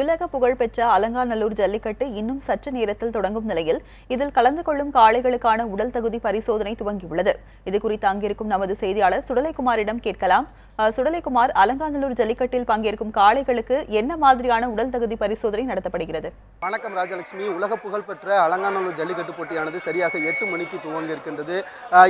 உலக புகழ்பெற்ற அலங்காநல்லூர் ஜல்லிக்கட்டு இன்னும் சற்று நேரத்தில் தொடங்கும் நிலையில் இதில் கலந்து கொள்ளும் காளைகளுக்கான உடல் தகுதி பரிசோதனை துவங்கியுள்ளது. இது குறித்து அங்கிருக்கும் நமது செய்தியாளர் சுடலைக்குமாரிடம் கேட்கலாம். சுடலைக்குமார் அலங்காநல்லூர் ஜல்லிக்கட்டில் பங்கேற்கும் காளைகளுக்கு என்ன மாதிரியான உடல் தகுதி பரிசோதனை நடத்தப்படுகிறது? வணக்கம் ராஜலட்சுமி. உலக புகழ்பெற்ற அலங்காநல்லூர் ஜல்லிக்கட்டு போட்டியானது சரியாக எட்டு மணிக்கு துவங்க இருக்கின்றது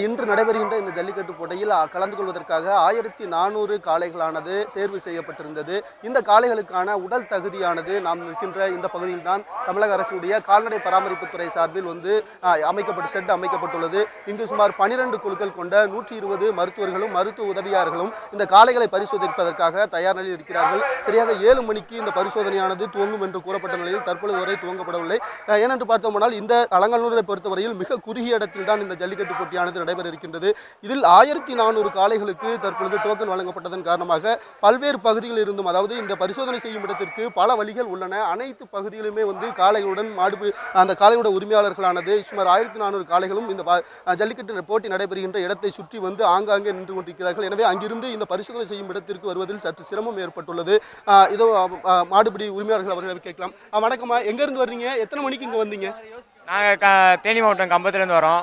இன்று நடைபெறுகின்ற இந்த ஜல்லிக்கட்டு போட்டியில் கலந்து கொள்வதற்காக ஆயிரத்தி நானூறு காளைகளானது தேர்வு செய்யப்பட்டிருந்தது. இந்த காளைகளுக்கான உடல் தகுதியானது நாம் நிற்கின்ற இந்த பகுதியில் தான் தமிழக அரசுடைய கால்நடை பராமரிப்புத்துறை சார்பில் வந்து ஆஹ் அமைக்கப்பட்டு ஷெட் அமைக்கப்பட்டுள்ளது. இங்கு சுமார் பனிரெண்டு குழுக்கள் கொண்ட நூற்றி இருபது மருத்துவர்களும் மருத்துவ உதவியாளர்களும் இந்த சாலைகளை பரிசோதிப்பதற்காக தயார் நிலையில் இருக்கிறார்கள். சரியாக ஏழு மணிக்கு இந்த பரிசோதனையானது துவங்கும் என்று கூறப்பட்ட நிலையில் தற்பொழுது வரை துவங்கப்படவில்லை. ஏனென்று பார்த்தோமானால் இந்த அலங்காநல்லூரை பொறுத்தவரையில் மிக குறுகிய இடத்தில் தான் இந்த ஜல்லிக்கட்டு போட்டியானது நடைபெற இருக்கின்றது. இதில் ஆயிரத்தி நானூறு காளைகளுக்கு தற்பொழுது டோக்கன் வழங்கப்பட்டதன் காரணமாக பல்வேறு பகுதிகளில் இருந்தும் அதாவது இந்த பரிசோதனை செய்யும் இடத்திற்கு பல வழிகள் உள்ளன. அனைத்து பகுதியிலுமே வந்து காளைகளுடன் மாடு அந்த காளையோட உரிமையாளர்களானது சுமார் ஆயிரத்தி நானூறு காளைகளும் இந்த ஜல்லிக்கட்டு போட்டி நடைபெறுகின்ற இடத்தை சுற்றி வந்து ஆங்காங்கே நின்று கொண்டிருக்கிறார்கள். எனவே அங்கிருந்து இந்த பரிசு பரிசோதனை செய்யும் இடத்திற்கு வருவதில் சற்று சிரமம் ஏற்பட்டுள்ளது. இதோ மாடுபிடி உரிமையாளர்கள் அவர்களை கேட்கலாம். வணக்கம்மா. எங்க இருந்து வர்றீங்க? எத்தனை மணிக்கு இங்க வந்தீங்க? நாங்கள் தேனி மாவட்டம் கம்பத்துலேருந்து வரோம்.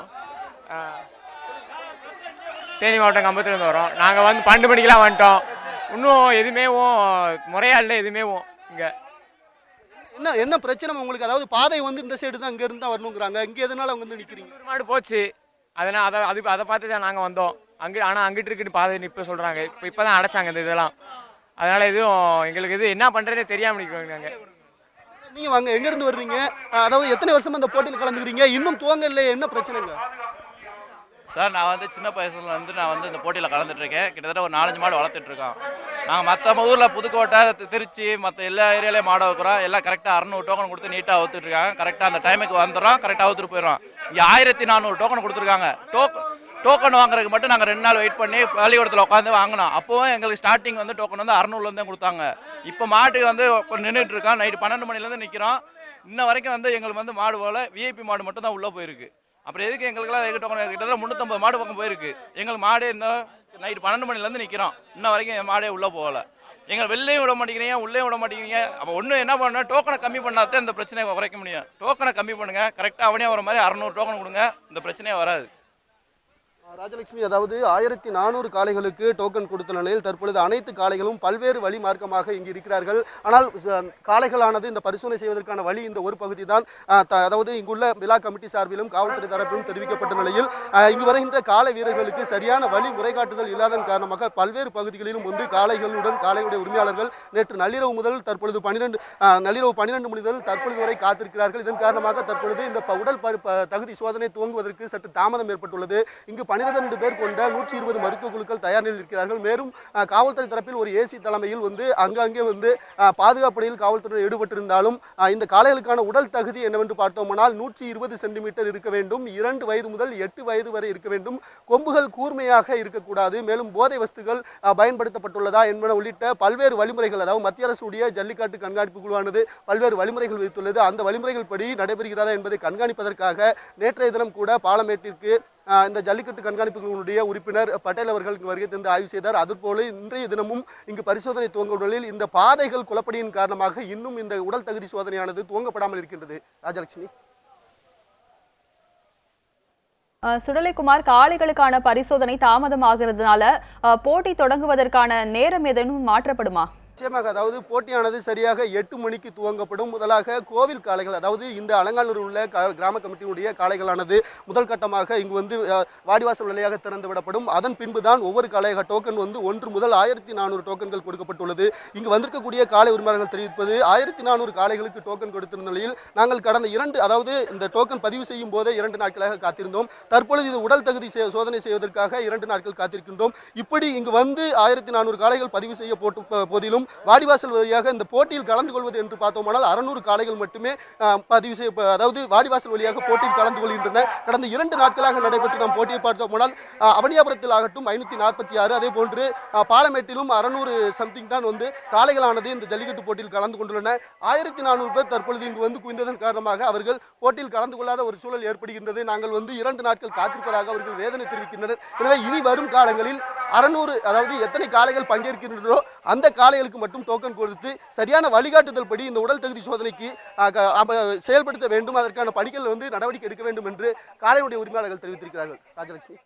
தேனி மாவட்டம் கம்பத்துலேருந்து வரோம். நாங்கள் வந்து பன்னெண்டு மணிக்கெலாம் வந்துட்டோம். இன்னும் எதுவுமேவும் முறையாக இல்லை எதுவுமேவும் இங்கே. என்ன என்ன பிரச்சனை? உங்களுக்கு அதாவது பாதை வந்து இந்த சைடு தான் இங்க இருந்து தான் வரணுங்கிறாங்க. இங்க எதனால வந்து நிக்கிறீங்க? ஒரு மாடு போச்சு. அதனால் அதை அது அதை பார்த்து தான் நாங்கள் வந்தோம். அங்கே ஆனால் அங்கிட்டு இருக்குன்னு பாதை இப்போ சொல்கிறாங்க இப்போ இப்போ தான் அடைச்சாங்க இந்த இதெல்லாம். அதனால் எதுவும் எங்களுக்கு இது என்ன பண்ணுறதே தெரியாமல் நிற்கிறோங்க நாங்கள் நீங்க வாங்க எங்க இருந்து வர்றீங்க? அதாவது எத்தனை வருஷமா இந்த போட்டியில் கலந்துக்கிறீங்க? இன்னும் துவங்க இல்லையே? என்ன பிரச்சனைங்க? சார் நான் வந்து சின்ன வயசுல வந்து நான் வந்து இந்த போட்டியில் கலந்துட்டு இருக்கேன். கிட்டத்தட்ட ஒரு நாலஞ்சு மாடு வளர்த்துட்டு இருக்கோம் நாங்கள் மற்ற ஊரில் புதுக்கோட்டை திருச்சி மற்ற எல்லா ஏரியாலையும் மாடு வைக்கிறோம் எல்லாம் கரெக்டாக அறநூறு டோக்கன் கொடுத்து நீட்டாக அவுத்துட்டு இருக்காங்க. கரெக்டாக அந்த டைமுக்கு வந்துடுறோம் கரெக்டாக அவுத்துட்டு போயிடுறோம் இங்கே ஆயிரத்தி நானூறு டோக்கன் கொடுத்துருக்காங்க. டோக் டோக்கன் வாங்குறதுக்கு மட்டும் நாங்கள் ரெண்டு நாள் வெயிட் பண்ணி பள்ளிக்கூடத்தில் உட்காந்து வாங்கினோம். அப்போவும் எங்களுக்கு ஸ்டார்டிங் வந்து டோக்கன் வந்து அறநூறுலேருந்து கொடுத்தாங்க. இப்போ மாட்டுக்கு வந்து நின்றுட்டு இருக்கோம். நைட்டு பன்னெண்டு மணிலேருந்து நிற்கிறோம் இன்ன வரைக்கும் வந்து எங்களுக்கு வந்து மாடு போல விஐபி மாடு மட்டும் தான் உள்ளே போயிருக்கு. அப்புறம் எதுக்கு எங்களுக்குலாம் எங்க டோக்கன் கிட்டத்தட்ட முந்நூற்றம்பது மாடு பக்கம் போயிருக்கு. எங்களுக்கு மாடு இந்த நைட்டு பன்னெண்டு மணிலேருந்து நிற்கிறோம் இன்ன வரைக்கும் என் மாடே உள்ளே போகலை. எங்களை வெளிலையும் விட மாட்டேங்கிறீங்க உள்ளே விட மாட்டேங்கிறீங்க. அப்போ ஒன்று என்ன பண்ணணும் டோக்கனை கம்மி பண்ணாதான் இந்த பிரச்சனையை குறைக்க முடியும். டோக்கனை கம்மி பண்ணுங்க. கரெக்டாக அவனே வர மாதிரி அறநூறு டோக்கன் கொடுங்க. இந்த பிரச்சனையே வராது. ராஜலட்சுமி அதாவது ஆயிரத்தி நானூறு காளைகளுக்கு டோக்கன் கொடுத்த நிலையில் தற்பொழுது அனைத்து காளைகளும் பல்வேறு வழி மார்க்கமாக இங்கு இருக்கிறார்கள். ஆனால் காளைகளானது இந்த பரிசோதனை செய்வதற்கான வழி இந்த ஒரு பகுதி தான் அதாவது இங்குள்ள விழா கமிட்டி சார்பிலும் காவல்துறை தரப்பிலும் தெரிவிக்கப்பட்ட நிலையில் இங்கு வருகின்ற காளை வீரர்களுக்கு சரியான வழி முறைகாட்டுதல் இல்லாதன் காரணமாக பல்வேறு பகுதிகளிலும் வந்து காளைகளுடன் காளையுடைய உரிமையாளர்கள் நேற்று நள்ளிரவு முதல் தற்பொழுது பன்னிரெண்டு நள்ளிரவு பன்னிரெண்டு மணி முதல் தற்பொழுது வரை காத்திருக்கிறார்கள். இதன் காரணமாக தற்பொழுது இந்த உடல் தகுதி சோதனை துவங்குவதற்கு சற்று தாமதம் ஏற்பட்டுள்ளது. இங்கு பன்னிரண்டு பேர் கொண்ட நூற்றி இருபது மருத்துவ குழுக்கள் தயார் நிலையில் இருக்கிறார்கள். மேலும் காவல்துறை தரப்பில் ஒரு ஏசி தலைமையில் வந்து அங்கங்கே வந்து பாதுகாப்படையில் பாதுகாப்பு பணியில் காவல்துறை ஈடுபட்டிருந்தாலும் இந்த காளைகளுக்கான உடல் தகுதி என்னவென்று பார்த்தோமானால் நூற்றி இருபது சென்டிமீட்டர் இருக்க வேண்டும் இரண்டு வயது முதல் எட்டு வயது வரை இருக்க வேண்டும். கொம்புகள் கூர்மையாக இருக்கக்கூடாது. மேலும் போதை வஸ்துகள் அஹ், பயன்படுத்தப்பட்டுள்ளதா என்பன உள்ளிட்ட பல்வேறு வழிமுறைகள் அதாவது மத்திய அரசுடைய ஜல்லிக்கட்டு கண்காணிப்பு குழுவானது பல்வேறு வழிமுறைகள் விதித்துள்ளது. அந்த வழிமுறைகள் படி நடைபெறுகிறதா என்பதை கண்காணிப்பதற்காக நேற்றைய தினம் கூட பாலமேட்டிற்கு இந்த ஜல்லிக்கட்டு கண்காணிப்பு குழுவினுடைய உறுப்பினர் பட்டேல் அவர்கள் இங்கு வருகை தந்து ஆய்வு செய்தார். அதுபோல இன்றைய தினமும் இங்கு பரிசோதனை துவங்கும் நிலையில் இந்த பாதைகள் குழப்படியின் காரணமாக இன்னும் இந்த உடல் தகுதி சோதனையானது துவங்கப்படாமல் இருக்கின்றது. ராஜலட்சுமி. சுடலைக்குமார் காளைகளுக்கான பரிசோதனை தாமதமாகிறதுனால அஹ், போட்டி தொடங்குவதற்கான நேரம் ஏதேனும் மாற்றப்படுமா? நிச்சயமாக அதாவது போட்டியானது சரியாக எட்டு மணிக்கு துவங்கப்படும். முதலாக கோவில் காளைகள் அதாவது இந்த அலங்காநல்லூர் உள்ள கிராம கமிட்டியினுடைய காளைகளானது முதல் கட்டமாக இங்கு வந்து வாடிவாசல் வழியாக திறந்து விடப்படும். அதன் பின்பு தான் ஒவ்வொரு காளையாக டோக்கன் வந்து ஒன்று முதல் ஆயிரத்தி நானூறு டோக்கன்கள் கொடுக்கப்பட்டுள்ளது. இங்கு வந்திருக்கக்கூடிய காளை உரிமையாளர்கள் தெரிவிப்பது ஆயிரத்தி நானூறு காளைகளுக்கு டோக்கன் கொடுத்திருந்த நிலையில் நாங்கள் கடந்த இரண்டு அதாவது இந்த டோக்கன் பதிவு செய்யும் போதே இரண்டு நாட்களாக காத்திருந்தோம். தற்பொழுது இது உடல் தகுதி செ- சோதனை செய்வதற்காக இரண்டு நாட்கள் காத்திருக்கின்றோம். இப்படி இங்கு வந்து ஆயிரத்தி நானூறு காளைகள் பதிவு செய்ய போட்டு போதிலும் வாடிவாசல் வழியாக இந்த போட்டியில் கலந்து கொள்வது என்று பார்த்தோமானால் அறுநூறு காளைகள் மட்டுமே பதிவு செய்ய அதாவது வாடிவாசல் வழியாக போட்டியில் கலந்து கொள்கின்றன. கடந்த இரண்டு நாட்களாக நடைபெற்று நாம் போட்டியை பார்த்தோமானால் அவனியாபுரத்தில் ஆகட்டும் ஐநூற்றி நாற்பத்தி ஆறு அதே போன்று பாலமேட்டிலும் அறுநூறு சம்திங் தான் வந்து காளைகளானது இந்த ஜல்லிக்கட்டு போட்டியில் கலந்து கொண்டுள்ளன. ஆயிரத்தி நானூறு பேர் தற்பொழுது இங்கு வந்து குவிந்ததன் காரணமாக அவர்கள் போட்டியில் கலந்து கொள்ளாத ஒரு சூழல் ஏற்படுகின்றது. நாங்கள் வந்து இரண்டு நாட்கள் காத்திருப்பதாக அவர்கள் வேதனை தெரிவிக்கின்றனர். எனவே இனி வரும் காலங்களில் அறநூறு அதாவது எத்தனை காளைகள் பங்கேற்கின்றனோ அந்த காளைகளுக்கு மட்டும் டோக்கன் கொடுத்து சரியான வழிகாட்டுதல் படி இந்த உடல் தகுதி சோதனைக்கு செயல்படுத்த வேண்டும். அதற்கான பணிகள் வந்து நடவடிக்கை எடுக்க வேண்டும் என்று காளையுடைய உரிமையாளர்கள் தெரிவித்திருக்கிறார்கள். ராஜலட்சுமி.